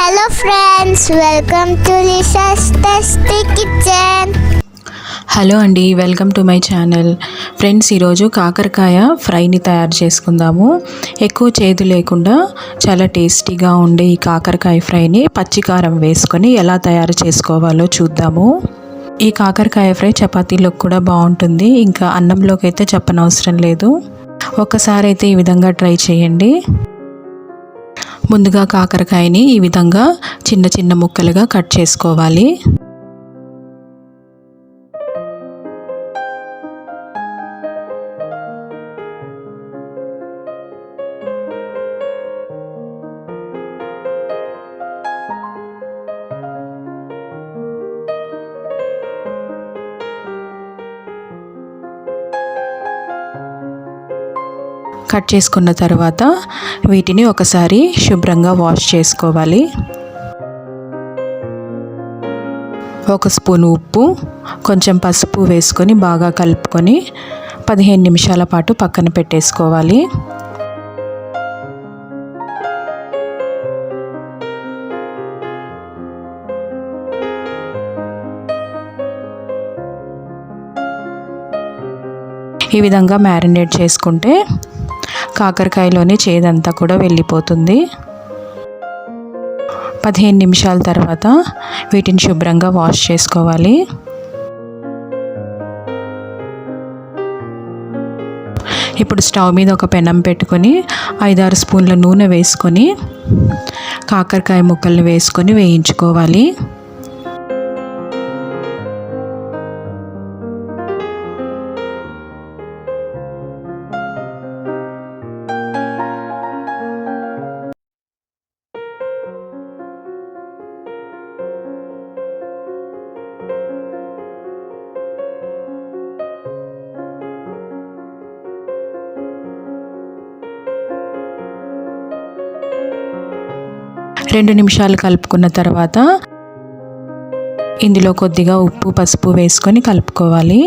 Hello friends welcome to tasty kitchen hello అండి welcome to my channel friends ఈరోజు కాకరకాయ ఫ్రైని తయారు చేసుకుందాము. ఎక్కువ చేదు లేకుండా చాలా టేస్టీగా ఉండే ఈ కాకరకాయ ఫ్రైని పచ్చికారం వేసుకొని ఎలా తయారు చేసుకోవాలో చూద్దాము. ఈ కాకరకాయ ఫ్రై చపాతీలోకి కూడా బాగుంటుంది. ఇంకా అన్నంలోకి అయితే చెప్పనవసరం లేదు. ఒక్కసారి అయితే ఈ విధంగా ట్రై చేయండి. ముందుగా కాకరకాయని ఈ విధంగా చిన్న చిన్న ముక్కలుగా కట్ చేసుకోవాలి. కట్ చేసుకున్న తర్వాత వీటిని ఒకసారి శుభ్రంగా వాష్ చేసుకోవాలి. ఒక స్పూన్ ఉప్పు కొంచెం పసుపు వేసుకొని బాగా కలుపుకొని పదిహేను నిమిషాల పాటు పక్కన పెట్టేసుకోవాలి. ఈ విధంగా మ్యారినేట్ చేసుకుంటే కాకరకాయలోని చేదంతా కూడా వెళ్ళిపోతుంది. పదిహేను నిమిషాల తర్వాత వీటిని శుభ్రంగా వాష్ చేసుకోవాలి. ఇప్పుడు స్టవ్ మీద ఒక పెనం పెట్టుకొని ఐదారు స్పూన్ల నూనె వేసుకొని కాకరకాయ ముక్కల్ని వేసుకొని వేయించుకోవాలి. రెండు నిమిషాలు కలుపుకున్న తర్వాత ఇందులో కొద్దిగా ఉప్పు పసుపు వేసుకొని కలుపుకోవాలి.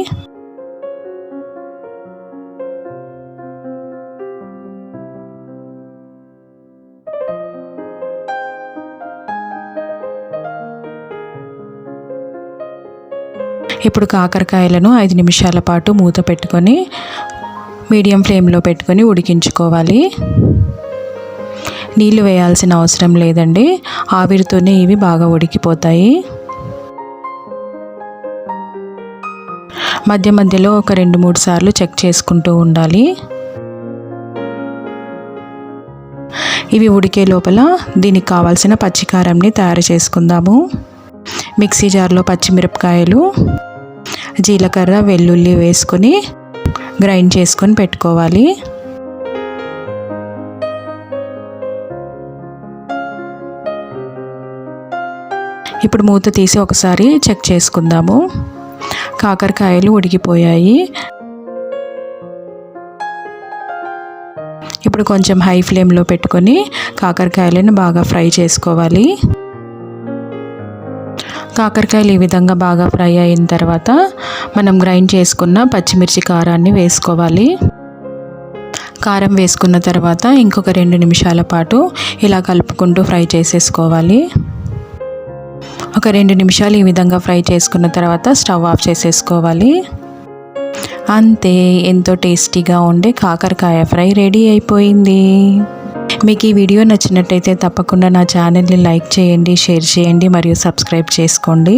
ఇప్పుడు కాకరకాయలను ఐదు నిమిషాల పాటు మూత పెట్టుకొని మీడియం ఫ్లేమ్లో పెట్టుకొని ఉడికించుకోవాలి. నీళ్ళు వేయాల్సిన అవసరం లేదండి. ఆవిరితోనే ఇవి బాగా ఉడికిపోతాయి. మధ్య మధ్యలో ఒక రెండు మూడు సార్లు చెక్ చేసుకుంటూ ఉండాలి. ఇవి ఉడికే లోపల దీనికి కావాల్సిన పచ్చికారంని తయారు చేసుకుందాము. మిక్సీ జార్లో పచ్చిమిరపకాయలు జీలకర్ర వెల్లుల్లి వేసుకొని గ్రైండ్ చేసుకొని పెట్టుకోవాలి. ఇప్పుడు మూత తీసి ఒకసారి చెక్ చేసుకుందాము. కాకరకాయలు ఉడికిపోయాయి. ఇప్పుడు కొంచెం హై ఫ్లేమ్లో పెట్టుకొని కాకరకాయలను బాగా ఫ్రై చేసుకోవాలి. కాకరకాయలు ఈ విధంగా బాగా ఫ్రై అయిన తర్వాత మనం గ్రైండ్ చేసుకున్న పచ్చిమిర్చి కారాన్ని వేసుకోవాలి. కారం వేసుకున్న తర్వాత ఇంకొక రెండు నిమిషాల పాటు ఇలా కలుపుకుంటూ ఫ్రై చేసేసుకోవాలి. ఒక రెండు నిమిషాలు ఈ విధంగా ఫ్రై చేసుకున్న తర్వాత స్టవ్ ఆఫ్ చేసేసుకోవాలి. అంతే ఎంతో టేస్టీగా ఉండే కాకరకాయ ఫ్రై రెడీ అయిపోయింది. మీకు ఈ వీడియో నచ్చినట్టయితే తప్పకుండా నా ఛానల్ని లైక్ చేయండి షేర్ చేయండి మరియు సబ్స్క్రైబ్ చేసుకోండి.